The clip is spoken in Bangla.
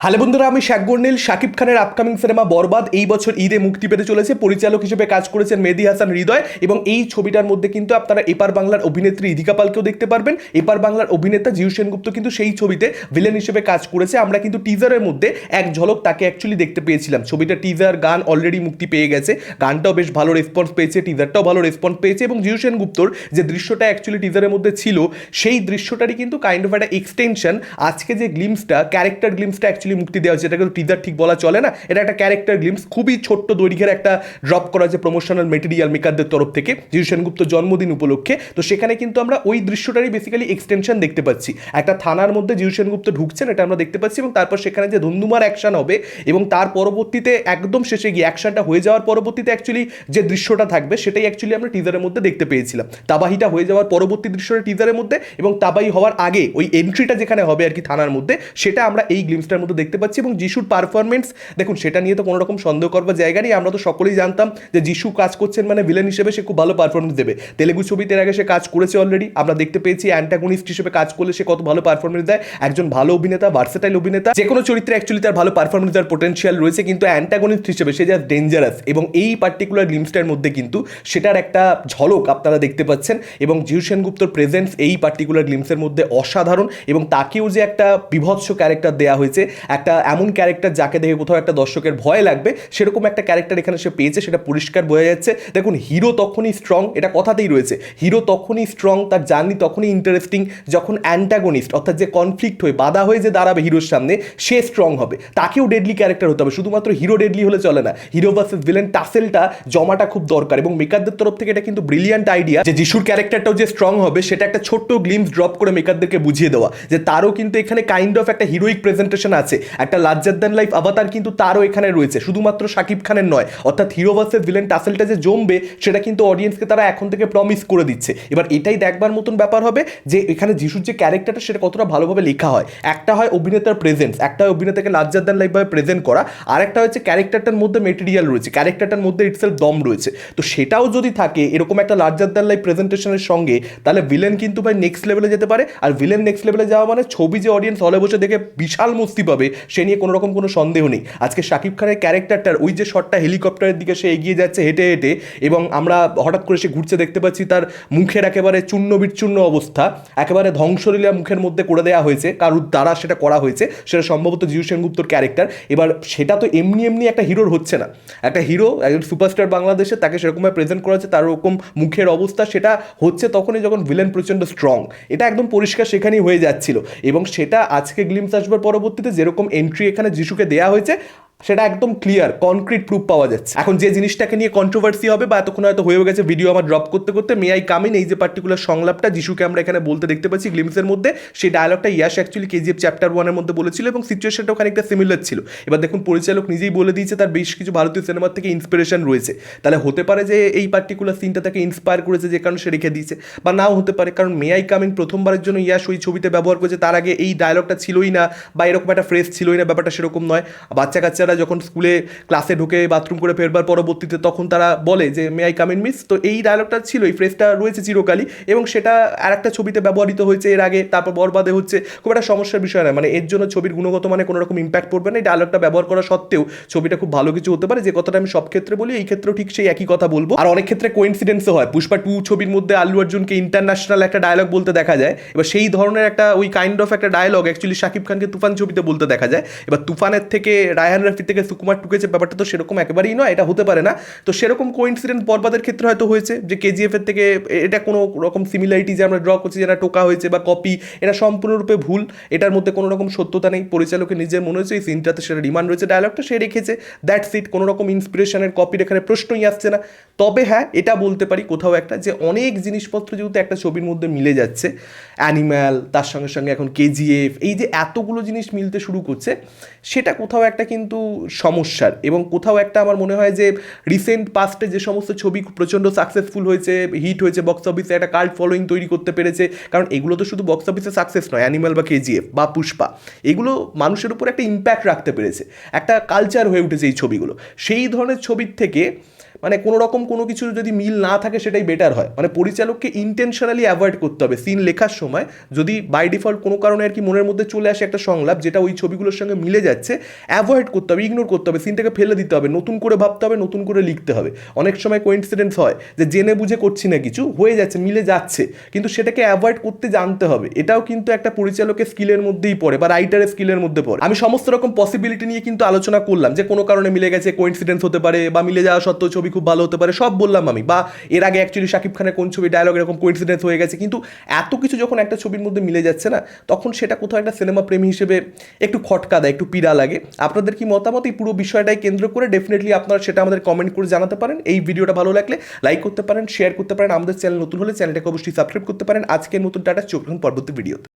হ্যালো বন্ধুরা, আমি শেখ গর্নিল, শাকিব খানের আপকামিং সিনেমা বরবাদ। এই বছর ঈদে মুক্তি পেতে চলেছে। পরিচালক হিসেবে কাজ করেছেন মেহেদি হাসান হৃদয় এবং এই ছবিটার মধ্যে কিন্তু আপনারা এপার বাংলার অভিনেত্রী ইদিকা পালকেও দেখতে পারবেন। এপার বাংলার অভিনেতা জিউ সেনগুপ্ত কিন্তু সেই ছবিতে ভিলেন হিসেবে কাজ করেছে। আমরা কিন্তু টিজারের মধ্যে এক ঝলক তাকে অ্যাকচুয়ালি দেখতে পেয়েছিলাম। ছবিটা টিজার গান অলরেডি মুক্তি পেয়ে গেছে। গানটাও বেশ ভালো রেসপন্স পেয়েছে টিজারটাও ভালো রেসপন্স পেয়েছে এবং জিউ সেনগুপ্তর যে দৃশ্যটা অ্যাকচুয়ালি টিজারের মধ্যে ছিল, সেই দৃশ্যটারই কিন্তু কাইন্ড অফ একটা এক্সটেনশন আজকে যে গ্লিমসটা ক্যারেক্টার গ্লিমসটা অ্যাকচুয়ালি মুক্তি দেওয়া হচ্ছে এটা কিন্তু টিজার ঠিক বলা চলে না। এটা একটা ক্যারেক্টার গ্লিমস খুবই ছোট্ট দৈর্ঘ্যের একটা ড্রপ করা যে প্রমোশনাল মেটেরিয়াল মেকারদের তরফ থেকে। জিউ সেনগুপ্ত জন্মদিন উপলক্ষে। তো সেখানে কিন্তু আমরা ওই দৃশ্যটারই বেসিক্যালি এক্সটেনশন দেখতে পাচ্ছি। একটা থানার মধ্যে জিউ সেনগুপ্ত ঢুকছেন, এটা আমরা দেখতে পাচ্ছি এবং তারপর সেখানে যে ধুমধুমার অ্যাকশন হবে এবং তার পরবর্তীতে একদম শেষে গিয়ে অ্যাকশনটা হয়ে যাওয়ার পরবর্তীতে অ্যাকচুয়ালি যে দৃশ্যটা থাকবে, সেটাই অ্যাকচুয়ালি আমরা টিজারের মধ্যে দেখতে পেয়েছিলাম। তাবাহিটা হয়ে যাওয়ার পরবর্তী দৃশ্যটা টিজারের মধ্যে এবং তাবাহি হওয়ার আগে ওই এন্ট্রিটা যেখানে হবে আর কি থানার মধ্যে, সেটা আমরা এই গ্লিমসটার মধ্যে দেখতে পাচ্ছি এবং যিশুর পারফরমেন্স দেখুন, সেটা নিয়ে তো কোনো রকম সন্দেহ করবার জায়গা নেই। আমরা তো সকলেই জানতাম যে যিশু কাজ করছেন মানে ভিলেন হিসেবে সে খুব ভালো পারফরমেন্স দেবে। তেলেগু ছবিতে আগে সে কাজ করেছে অলরেডি আমরা দেখতে পেয়েছি অ্যান্টাগনিস্ট হিসেবে কাজ করলে সে কত ভালো পারফরমেন্স দেয়। একজন ভালো অভিনেতা ভার্সেটাইল অভিনেতা, যে কোনো চরিত্রে অ্যাকচুয়ালি তার ভালো পারফরমেন্স দেওয়ার পোটেন্সিয়াল রয়েছে, কিন্তু অ্যান্টাগনিস্ট হিসেবে সে যা ডেঞ্জারাস এবং এই পার্টিকুলার গ্লিমসটার মধ্যে কিন্তু সেটার একটা ঝলক আপনারা দেখতে পাচ্ছেন এবং জিউ সেনগুপ্তর প্রেজেন্স এই পার্টিকুলার গ্লিমসের মধ্যে অসাধারণ এবং তাকেও যে একটা বিভৎস ক্যারেক্টার দেওয়া হয়েছে একটা এমন ক্যারেক্টার যাকে দেখে কোথাও একটা দর্শকের ভয় লাগবে, সেরকম একটা ক্যারেক্টার এখানে সে পেয়েছে, সেটা পরিষ্কার বোঝা যাচ্ছে। দেখুন হিরো তখনই স্ট্রং এটা কথাতেই রয়েছে। হিরো তখনই স্ট্রং তার জার্নি তখনই ইন্টারেস্টিং যখন অ্যান্টাগনিস্ট অর্থাৎ যে কনফ্লিক্ট হয়ে, বাধা হয়ে যে দাঁড়াবে হিরোর সামনে, সে স্ট্রং হবে। তাকেও ডেডলি ক্যারেক্টার হতে হবে। শুধুমাত্র হিরো ডেডলি হলে চলে না হিরো ভার্সেস ভিলেন টাসেলটা জমাটা খুব দরকার এবং মেকারদের তরফ থেকে এটা কিন্তু ব্রিলিয়ান্ট আইডিয়া যে যিশুর ক্যারেক্টারটাও যে স্ট্রং হবে, সেটা একটা ছোট্ট গ্লিমস ড্রপ করে মেকারদেরকে বুঝিয়ে দেওয়া। যে তারও কিন্তু এখানে কাইন্ড অফ একটা হিরোইক প্রেজেন্টেশন আছে। একটা লার্জার দ্যান লাইফ আভাতার কিন্তু তারও এখানে রয়েছে। শুধুমাত্র শাকিব খানের নয়, অর্থাৎ হিরো ভার্সেস ভিলেন টাসেলটা যে জমবে, সেটা কিন্তু অডিয়েন্সকে তারা এখন থেকে প্রমিস করে দিচ্ছে। এবার এটাই দেখবার মতন ব্যাপার হবে যে এখানে যিশুর যে ক্যারেক্টারটা সেটা কতটা ভালোভাবে লেখা হয়। একটা হয় অভিনেতার প্রেজেন্স একটা হয় অভিনেতাকে লার্জার দ্যান লাইফভাবে প্রেজেন্ট করা আর একটা হচ্ছে ক্যারেক্টারটার মধ্যে মেটেরিয়াল রয়েছে ক্যারেক্টারটার মধ্যে ইটসেলফ দম রয়েছে। তো সেটাও যদি থাকে, এরকম একটা লার্জার দ্যান লাইফ প্রেজেন্টেশনের সঙ্গে, তাহলে ভিলেন কিন্তু ভাই নেক্সট লেভেলে যেতে পারে। আর ভিলেন নেক্সট লেভেলে যাওয়া মানে ছবি যে অডিয়েন্স হলে বসে দেখে বিশাল মস্তি পাবে। সে নিয়ে কোনো রকম কোনো সন্দেহ নেই। আজকে শাকিব খানের ক্যারেক্টারটার ওই যে শটটা হেলিকপ্টারের দিকে সে এগিয়ে যাচ্ছে হেঁটে হেঁটে এবং আমরা হঠাৎ করে সে ঘুরছে দেখতে পাচ্ছি তার মুখের একেবারে চূর্ণ বিচ্ছূর্ণ অবস্থা, একেবারে ধ্বংসলীলা মুখের মধ্যে করে দেওয়া হয়েছে, কারুর দ্বারা সেটা করা হয়েছে, সেটা সম্ভবত জিউ সেনগুপ্তর ক্যারেক্টার। এবার সেটা তো এমনি এমনি একটা হিরোর হচ্ছে না। একটা হিরো, একজন সুপারস্টার বাংলাদেশে তাকে সেরকমভাবে প্রেজেন্ট করা হচ্ছে, তার ওরকম মুখের অবস্থা, সেটা হচ্ছে তখনই যখন ভিলেন প্রচণ্ড স্ট্রং এটা একদম পরিষ্কার সেখানেই হয়ে যাচ্ছিল। এবং সেটা আজকে গ্লিমস আসবার পরবর্তীতে যেরকম এন্ট্রি এখানে যিশুকে দেওয়া হয়েছে সেটা একদম ক্লিয়ার কনক্রিট প্রুফ পাওয়া যাচ্ছে। এখন যে জিনিসটাকে নিয়ে কন্ট্রোভার্সি হবে বা এতক্ষণ হয়তো হয়ে গেছে ভিডিও আমার ড্রপ করতে করতে মে আই কামিন এই যে পার্টিকুলার সংলাপটা যিশুকে আমরা এখানে বলতে দেখতে পাচ্ছি গ্লিমসের মধ্যে সেই ডায়লগটা ইয়াস অ্যাকচুয়ালি কেজিএফ চ্যাপ্টার ওয়ানের মধ্যে বলেছিল এবং সিচুয়েশনটাও খানিকটা সিমিলার ছিল। এবার দেখুন, পরিচালক নিজেই বলে দিয়েছে, তার বেশ কিছু ভারতীয় সিনেমার থেকে ইন্সপিরেশন রয়েছে। তাহলে হতে পারে যে এই পার্টিকুলার সিনটা তাকে ইন্সপায়ার করেছে যে কারণে সে রেখে দিয়েছে, বা নাও হতে পারে, কারণ মে আই কামিং প্রথমবারের জন্য ইয়াস ওই ছবিতে ব্যবহার করেছে, তার আগে এই ডায়লগটা ছিলই না, বা এরকম একটা ফ্রেস ছিলই না, ব্যাপারটা সেরকম নয়। বাচ্চা কাচ্চারা যখন স্কুলে ক্লাসে ঢুকে বাথরুম করে ফেরবার পরবর্তীতে তখন তারা বলে যে মে আই কামিন মিস তো এই ডায়লগটা ছিল, এই ফ্রেজটা রয়েছে চিরকালই এবং সেটা আর একটা ছবিতে ব্যবহৃত হয়েছে এর আগে, তারপর বরবাদে হচ্ছে। খুব একটা সমস্যার বিষয় নয় মানে এর জন্য ছবির গুণগত মানে কোনো রকম ইম্প্যাক্ট পড়বে না। এই ডায়লগটা ব্যবহার করা সত্ত্বেও ছবিটা খুব ভালো কিছু হতে পারে, যে কথাটা আমি সব ক্ষেত্রে বলি, এই ক্ষেত্রেও ঠিক সেই একই কথা বলব। আর অনেক ক্ষেত্রে কোইন্সিডেন্সও হয়, পুষ্পা টু ছবির মধ্যে আল্লু অর্জুনকে ইন্টারন্যাশনাল একটা ডায়লগ বলতে দেখা যায়। এবার সেই ধরনের একটা, ওই কাইন্ড অফ একটা ডায়লগ অ্যাকচুয়ালি শাকিব খানকে তুফান ছবিতে বলতে দেখা যায়। এবার তুফানের থেকে রায়হান রাফি থেকে সুকুমার টুকেছে ব্যাপারটা তো সেরকম একেবারেই নয়, এটা হতে পারে না। তো সেরকম কোইন্সিডেন্ট বরবাদের ক্ষেত্রে হয়তো হয়েছে, যে কেজিএফ এর থেকে এটা কোনো রকম সিমিলারিটি যে আমরা ড্র করছি যেটা টোকা হয়েছে বা কপি এটা সম্পূর্ণরূপে ভুল, এটার মধ্যে কোনো রকম সত্যতা নেই। পরিচালকের নিজের মনে হয়েছে, এই সিনটাতে সেটা ডিমান্ড রয়েছে ডায়লগটা সে রেখেছে দ্যাটস ইট কোনো রকম ইন্সপিরেশনের কপির এখানে প্রশ্নই আসছে না। তবে হ্যাঁ এটা বলতে পারি কোথাও একটা, যে অনেক জিনিসপত্র যেহেতু একটা ছবির মধ্যে মিলে যাচ্ছে অ্যানিম্যাল তার সঙ্গে সঙ্গে এখন কেজিএফ এই যে এতগুলো জিনিস মিলতে শুরু করছে, সেটা কোথাও একটা কিন্তু সমস্যার এবং কোথাও একটা আমার মনে হয় যে রিসেন্ট পাস্টে যে সমস্ত ছবি প্রচণ্ড সাকসেসফুল হয়েছে হিট হয়েছে বক্স অফিসে একটা কার্ড ফলোয়িং তৈরি করতে পেরেছে। কারণ এগুলো তো শুধু বক্স অফিসে সাকসেস নয় অ্যানিমাল বা কেজিএফ বা পুষ্পা এগুলো মানুষের উপর একটা ইম্প্যাক্ট রাখতে পেরেছে। একটা কালচার হয়ে উঠেছে এই ছবিগুলো। সেই ধরনের ছবির থেকে মানে কোনো রকম কোনো কিছু যদি মিল না থাকে সেটাই বেটার হয়। মানে পরিচালককে ইন্টেনশনালি অ্যাভয়েড করতে হবে। সিন লেখার সময় যদি বাই ডিফল্ট কোনো কারণে আর কি মনের মধ্যে চলে আসে একটা সংলাপ, যেটা ওই ছবিগুলোর সঙ্গে মিলে যাচ্ছে অ্যাভয়েড করতে হবে ইগনোর করতে হবে সিনটাকে ফেলে দিতে হবে, নতুন করে ভাবতে হবে, নতুন করে লিখতে হবে। অনেক সময় কোইন্সিডেন্স হয় যে জেনে বুঝে করছি না কিছু, হয়ে যাচ্ছে, মিলে যাচ্ছে, কিন্তু সেটাকে অ্যাভয়েড করতে জানতে হবে। এটাও কিন্তু একটা পরিচালকের স্কিলের মধ্যেই পড়ে বা রাইটারের স্কিলের মধ্যে পড়ে। আমি সমস্ত রকম পসিবিলিটি নিয়ে কিন্তু আলোচনা করলাম যে কোনো কারণে মিলে গেছে কোইন্সিডেন্স হতে পারে বা মিলে যাওয়া সত্ত্বেও ছবি খুব ভালো হতে পারে, সব বললাম আমি। বা এর আগে অ্যাকচুয়ালি শাকিব খানের কোন ছবি ডায়লগ এরকম কোইন্সিডেন্স হয়ে গেছে, কিন্তু এত কিছু যখন একটা ছবির মধ্যে মিলে যাচ্ছে না, তখন সেটা কোথাও একটা সিনেমা প্রেমী হিসেবে একটু খটকা দেয়, একটু পীড়া লাগে। আপনাদের কি মতামত? এই পুরো বিষয়টাই কেন্দ্র করে ডেফিনেটলি আপনারা সেটা আমাদের কমেন্ট করে জানাতে পারেন। এই ভিডিওটা ভালো লাগলে লাইক করতে পারেন শেয়ার করতে পারেন। আমাদের চ্যানেল নতুন হলে চ্যানেলটাকে অবশ্যই সাবস্ক্রাইব করতে পারেন। আজকের নতুন টাটা, চোখ পরবর্তী ভিডিওতে